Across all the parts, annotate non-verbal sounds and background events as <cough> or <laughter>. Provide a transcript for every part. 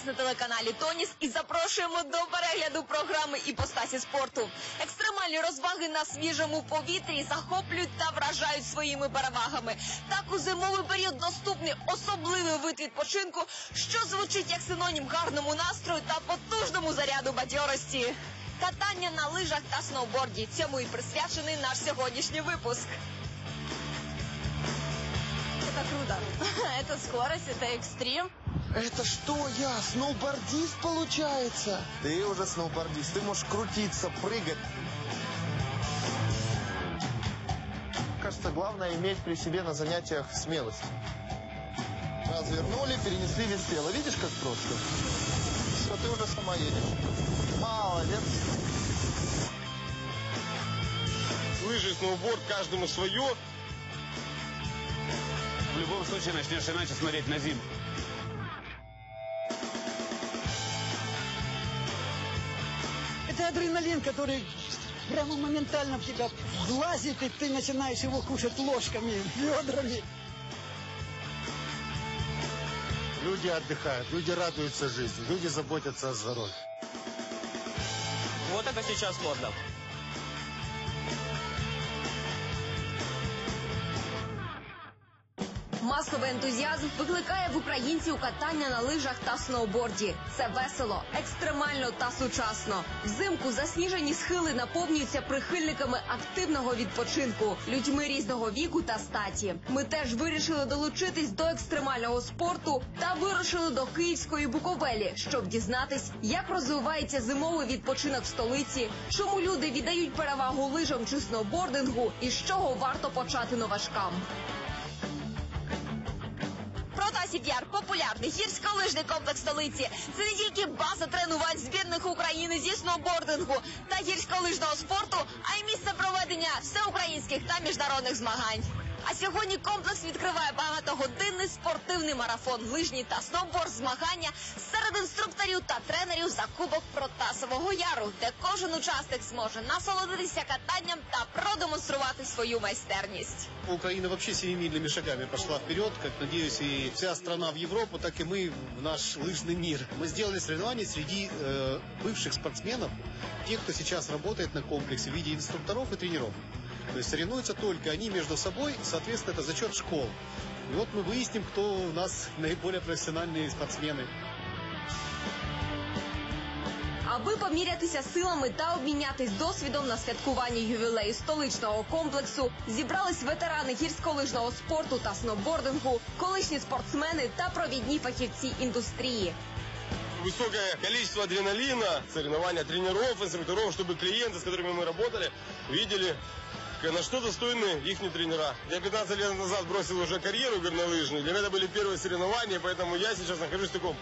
Всім привіт! Вітаємо вас на телеканалі Тоніс і запрошуємо до перегляду програми іпостасі спорту. Екстремальні розваги на свіжому повітрі захоплюють та вражають своїми перевагами. Так у зимовий період доступний особливий вид відпочинку, що звучить як синонім гарному настрою та потужному заряду бадьорості. Катання на лижах та сноуборді. Цьому і присвячений наш сьогоднішній випуск. Это круто. <laughs> Это скорость, это экстрим. Это что я, сноубордист получается? Ты уже сноубордист, ты можешь крутиться, прыгать. Кажется, главное иметь при себе на занятиях смелость. Развернули, перенесли вес тела. Видишь, как просто? Все, ты уже сама едешь. Молодец. лыжи, сноуборд, каждому свое. В любом случае начнешь иначе смотреть на зиму. Это адреналин, который прямо моментально в тебя влазит, и ты начинаешь его кушать ложками, ведрами. Люди отдыхают, люди радуются жизни, люди заботятся о здоровье. Вот это сейчас модно. Масовий ентузіазм викликає в українців катання на лижах та сноуборді. Це весело, екстремально та сучасно. Взимку засніжені схили наповнюються прихильниками активного відпочинку, людьми різного віку та статі. Ми теж вирішили долучитись до екстремального спорту та вирушили до Київської Буковелі, щоб дізнатись, як розвивається зимовий відпочинок в столиці, чому люди віддають перевагу лижам чи сноубордингу, і з чого варто почати новачкам. Яр – популярний гірськолижний комплекс столиці. Це не тільки база тренувань збірних України зі сноубордингу та гірськолижного спорту, а й місце проведення всеукраїнських та міжнародних змагань. А сьогодні комплекс відкриває багатогодинний спортивний марафон, лижні та сноуборд змагання серед інструкторів та тренерів за кубок Протасового Яру, де кожен учасник зможе насолодитися катанням та продемонструвати свою майстерність. Украина вообще семимильными шагами пошла вперед, как, надеюсь, и вся страна в Европу, так и мы в наш лыжный мир. Мы сделали соревнования среди э, бывших спортсменов, тех, кто сейчас работает на комплексе в виде инструкторов и тренеров. То есть соревнуются только они между собой, соответственно, это зачет школ. И вот мы выясним, кто у нас <laughs> наиболее профессиональные спортсмены. Аби помірятися силами та обмінятись досвідом на святкуванні ювілею столичного комплексу, зібрались ветерани гірськолижного спорту та сноубордингу, колишні спортсмени та провідні фахівці індустрії. Высокое количество адреналина, соревнования тренеров, инструкторов, чтобы клиенты, с которыми мы работали, видели, к- на что достойны их тренера. Я 15 лет назад бросил уже карьеру горнолыжную. Для меня это были первые соревнования, поэтому я сейчас нахожусь в таком...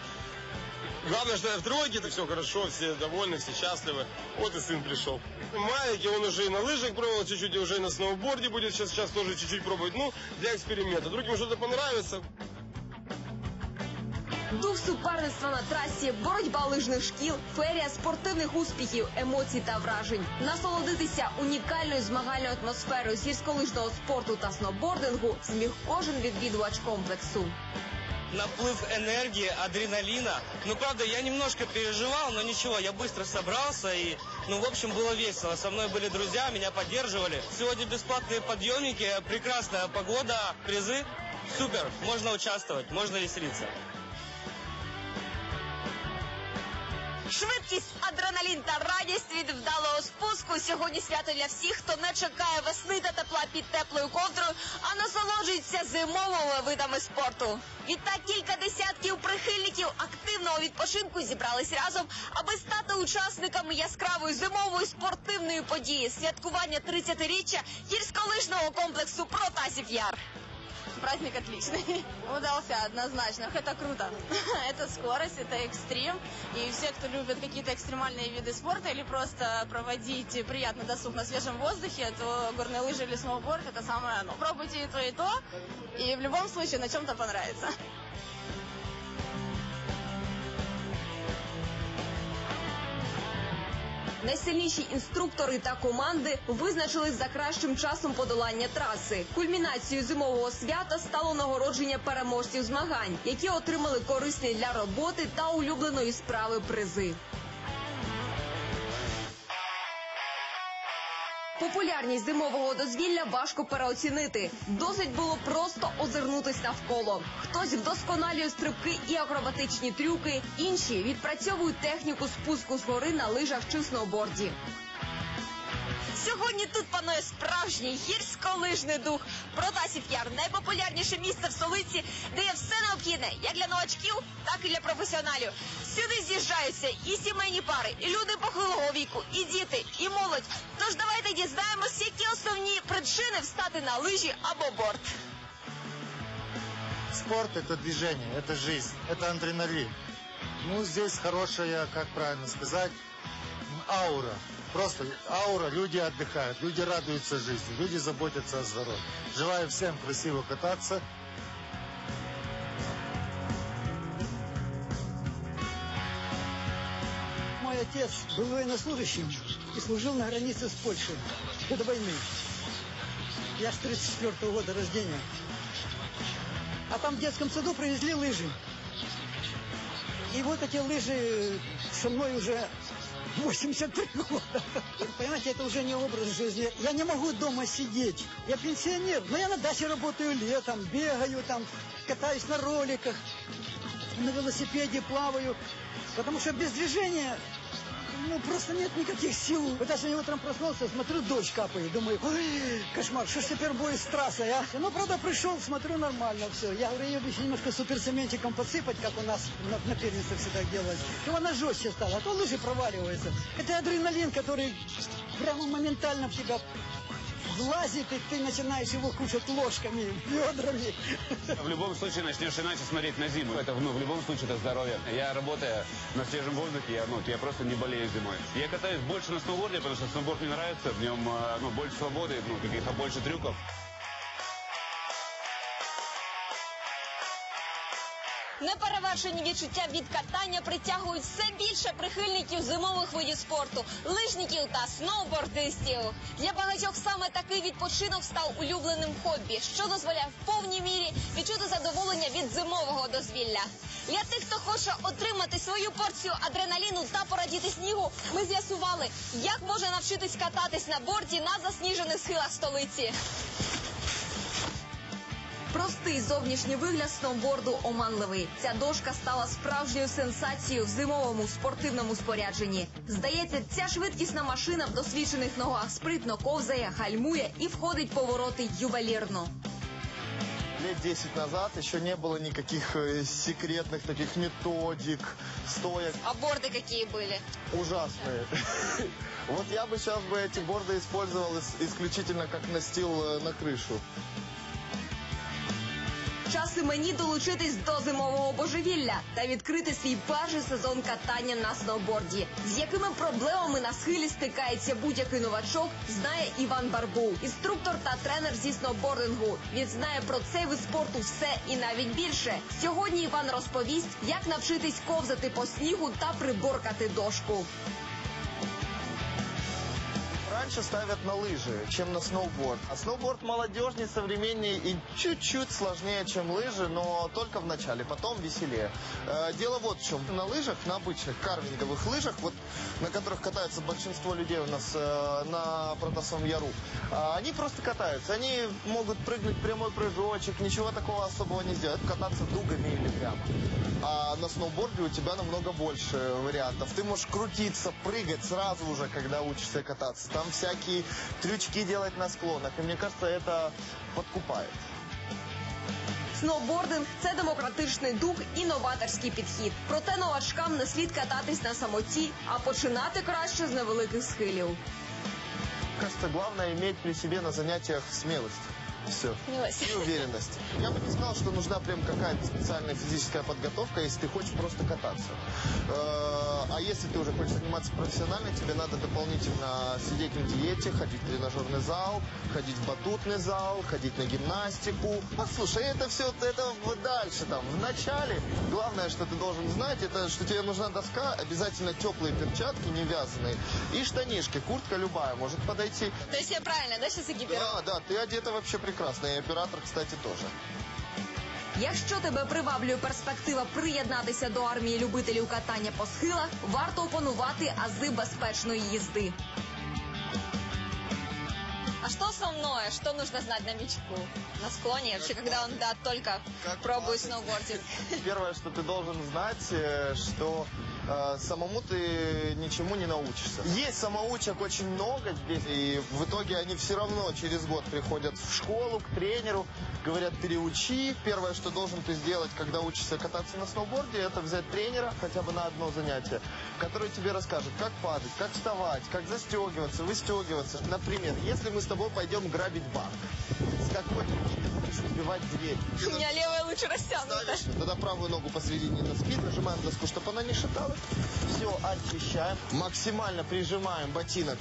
Главное, что я в тройке, это все хорошо, все довольны, все счастливы. Вот и сын пришел. Маленький, он уже и на лыжах пробовал чуть-чуть, и уже и на сноуборде будет сейчас, сейчас тоже чуть-чуть пробовать. Ну, для эксперимента. Вдруг ему что-то понравится, Дух суперництва на трасі, боротьба лижних шкіл, ферія спортивних успіхів, емоцій та вражень. Насолодитися унікальною змагальною атмосферою з гірськолижного спорту та сноубордингу зміг кожен відвідувач комплексу. Наплыв энергии, адреналина. Ну, правда, я немножко переживал, но ничего, я быстро собрался и, ну, в общем, было весело. Со мной были друзья, меня поддерживали. Сегодня бесплатные подъемники, прекрасная погода, призы. Супер, можно участвовать, можно веселиться. Швидкість, адреналін та радість від вдалого спуску сьогодні свято для всіх, хто не чекає весни та тепла під теплою ковдрою, а насолоджується зимовими видами спорту. Відтак кілька десятків прихильників активного відпочинку зібрались разом, аби стати учасниками яскравої зимової спортивної події святкування 30-річчя гірськолижного комплексу Протасів Яр. Праздник отличный. <laughs> Удался однозначно. Это круто. <laughs> Это скорость, это экстрим. И все, кто любит какие-то экстремальные виды спорта или просто проводить приятный досуг на свежем воздухе, то горные лыжи или сноуборд это самое оно. Пробуйте и то, и то. И в любом случае на чем-то понравится. Найсильніші інструктори та команди визначились за кращим часом подолання траси. Кульмінацією зимового свята стало нагородження переможців змагань, які отримали корисні для роботи та улюбленої справи призи. Популярність зимового дозвілля важко переоцінити. Досить було просто озирнутись навколо. Хтось вдосконалює стрибки і акробатичні трюки, інші відпрацьовують техніку спуску з гори на лижах чи сноуборді. Сьогодні тут панує справжній гірськолижний дух. Протасів Яр найпопулярніше місце в столиці, де є все необхідне як для новачків, так і для професіоналів. Сюди з'їжджаються і сімейні пари, і люди похилого віку, і діти, і молодь. Тож давайте дізнаємось, які основні причини встати на лижі або борт. Спорт – это движение, это жизнь, это адреналин. Ну, здесь хорошая, как правильно сказать, аура. Просто аура, люди отдыхают, люди радуются жизни, люди заботятся о здоровье. Желаю всем красиво кататься. Мой отец был военнослужащим и служил на границе с Польшей до войны. Я с 34 года рождения. А там в детском саду привезли лыжи. И вот эти лыжи со мной уже 83 года. Понимаете, это уже не образ жизни. Я не могу дома сидеть. Я пенсионер, но я на даче работаю летом, бегаю там, катаюсь на роликах, на велосипеде плаваю. Потому что без движения ну, просто нет никаких сил. Вот я утром проснулся, смотрю, дождь капает. Думаю, ой, кошмар, что ж теперь будет с трассой, а? Ну, правда, пришел, смотрю, нормально все. Я говорю, ее еще немножко суперцементиком подсыпать, как у нас на, на первенстве всегда делалось. И она жестче стала, а то лыжи проваливаются. Это адреналин, который прямо моментально в тебя влазит, и ты начинаешь его кушать ложками, ведрами. В любом случае начнешь иначе смотреть на зиму. Это, ну, в любом случае, это здоровье. Я работая на свежем воздухе, я, ну, я просто не болею зимой. Я катаюсь больше на сноуборде, потому что сноуборд мне нравится. В нем, э, ну, больше свободы, ну, каких-то больше трюков. Неперевершені відчуття від катання притягують все більше прихильників зимових видів спорту, лижників та сноубордистів. Для багатьох саме такий відпочинок став улюбленим хобі, що дозволяє в повній мірі відчути задоволення від зимового дозвілля. Для тих, хто хоче отримати свою порцію адреналіну та порадіти снігу, ми з'ясували, як можна навчитись кататись на борді на засніжених схилах столиці. Простий зовнішній вигляд сноуборду оманливий. Ця дошка стала справжньою сенсацією в зимовому спортивному спорядженні. Здається, ця швидкісна машина в досвідчених ногах спритно ковзає, гальмує і входить повороти ювелірно. Лет 10 назад еще не было никаких э, секретных таких методик, стоек. А борди які були? Ужасные. <laughs> Вот я бы сейчас бы эти борды использовал ис- исключительно как настил э, на крышу. Час і мені долучитись до зимового божевілля та відкрити свій перший сезон катання на сноуборді. З якими проблемами на схилі стикається будь-який новачок, знає Іван Барбу, інструктор та тренер зі сноубордингу. Він знає про цей вид спорту все і навіть більше. Сьогодні Іван розповість, як навчитись ковзати по снігу та приборкати дошку. Раньше ставят на лыжи, чем на сноуборд. А сноуборд молодежнее, современнее и чуть-чуть сложнее, чем лыжи, но только в начале, потом веселее. Э, Дело вот в чем. На лыжах, на обычных карвинговых лыжах, вот, на которых катаются большинство людей у нас э, на Протасовом Яру, а, они просто катаются. Они могут прыгнуть прямой прыжочек, ничего такого особого не сделать. Кататься дугами или прямо. А на сноуборде у тебя намного больше вариантов. Ты можешь крутиться, прыгать сразу уже, когда учишься кататься. Там всякие трючки делать на склонах. И мне кажется, это подкупает. Сноубординг це демократичний дух і новаторський підхід. Проте новачкам не слід кататись на самоті, а починати краще з невеликих схилів. Кажется, главное иметь при себе на занятиях смелость. Все. И уверенность. Я бы не сказал, что нужна прям какая-то специальная физическая подготовка, если ты хочешь просто кататься. Э, А если ты уже хочешь заниматься профессионально, тебе надо дополнительно сидеть на диете, ходить в тренажерный зал, ходить в батутный зал, ходить на гимнастику. Послушай, это все, это дальше там, в начале. Главное, что ты должен знать, это что тебе нужна доска, обязательно теплые перчатки, не вязаные, и штанишки, куртка любая может подойти. То есть я правильно, да, сейчас экипирована? Да, да, ты одета вообще прекрасно, и оператор, кстати, тоже. Якщо тебе приваблює перспектива приєднатися до армії любителів катання по схилах, варто опанувати ази безпечної їзди. А что основное, что нужно знать новичку на склоне, вообще, когда он, да, только как пробует падать. сноубординг? Первое, что ты должен знать, э, что э, самому ты ничему не научишься. Есть самоучек очень много здесь, и в итоге они все равно через год приходят в школу, к тренеру, говорят, переучи. Первое, что должен ты сделать, когда учишься кататься на сноуборде, это взять тренера хотя бы на одно занятие, который тебе расскажет, как падать, как вставать, как застегиваться, выстегиваться. Например, если мы с тобой пойдем грабить банк, с какой руки ты будешь выбивать дверь? У меня левая лучше растянута. Ставишь, тогда правую ногу посередине доски, нажимаем доску, чтобы она не шаталась. Все, очищаем. Максимально прижимаем ботинок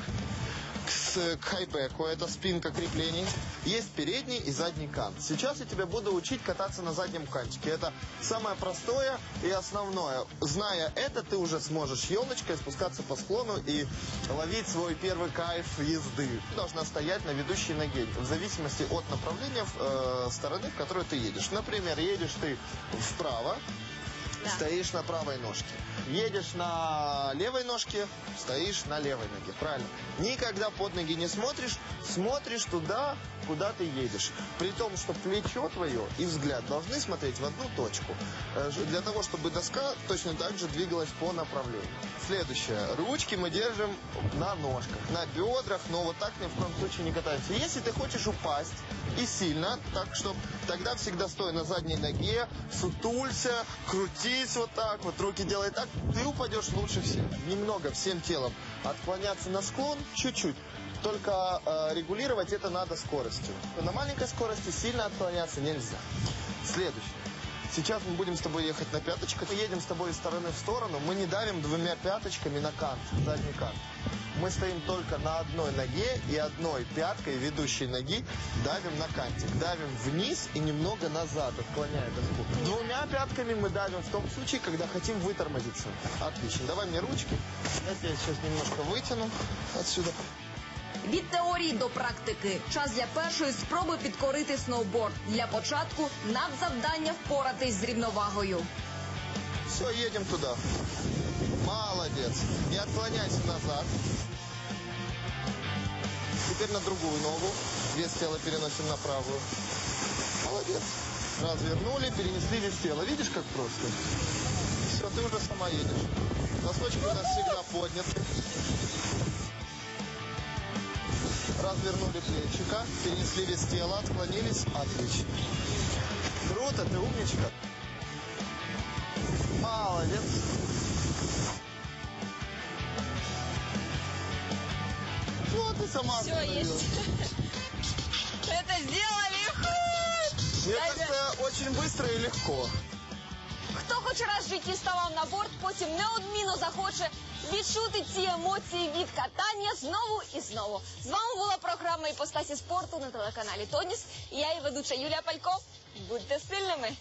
с- к хайбеку, это спинка креплений. Есть передний и задний кант. Сейчас я тебя буду учить кататься на заднем кантике. Это самое простое и основное. Зная это, ты уже сможешь елочкой спускаться по склону и ловить свой первый кайф езды. Должна стоять на ведущей ноге, в зависимости от направления э, стороны, в которую ты едешь. Например, едешь ты вправо, Да. стоишь на правой ножке. Едешь на левой ножке, стоишь на левой ноге. Правильно. Никогда под ноги не смотришь, смотришь туда, куда ты едешь. При том, что плечо твое и взгляд должны смотреть в одну точку. Э, Для того, чтобы доска точно так же двигалась по направлению. Следующее. Ручки мы держим на ножках, на бедрах, но вот так ни в коем случае не катаемся. Если ты хочешь упасть и сильно, так что тогда всегда стой на задней ноге, сутулься, крутись вот так, вот руки делай так, ты упадешь лучше всех. Немного всем телом отклоняться на склон, чуть-чуть. Только э, регулировать это надо скоростью. На маленькой скорости сильно отклоняться нельзя. Следующее. Сейчас мы будем с тобой ехать на пяточках. Мы едем с тобой из стороны в сторону. Мы не давим двумя пяточками на кант, задний кант. Мы стоим только на одной ноге и одной пяткой ведущей ноги давим на кантик. Давим вниз и немного назад, отклоняя доску. Двумя пятками мы давим в том случае, когда хотим вытормозиться. Отлично. Давай мне ручки. Я тебя сейчас немножко вытяну отсюда. Від теорії до практики. Час для першої спроби підкорити сноуборд. Для початку надзавдання впоратись з рівновагою. Все, едем туда. Молодец. Не отклоняйся назад. Теперь на другую ногу. Вес тела переносим на правую. Молодец. Развернули, перенесли вес тела. Видишь, как просто? Все, ты уже сама едешь. Носочки у нас всегда подняты. Развернули плечика, перенесли вес тела, отклонились. Отлично. Круто, ты умничка. Молодец. Вот ты сама Все, остановилась. есть. <laughs> Это сделали! Ху! Мне Дай кажется, очень быстро и легко. Хто хоч раз в житті ставав на борт, потім неодмінно захоче відчути ці емоції від катання знову і знову. З вами була програма «Іпостасі спорту на телеканалі Тоніс. І я і ведуча Юлія Палько. Будьте сильними!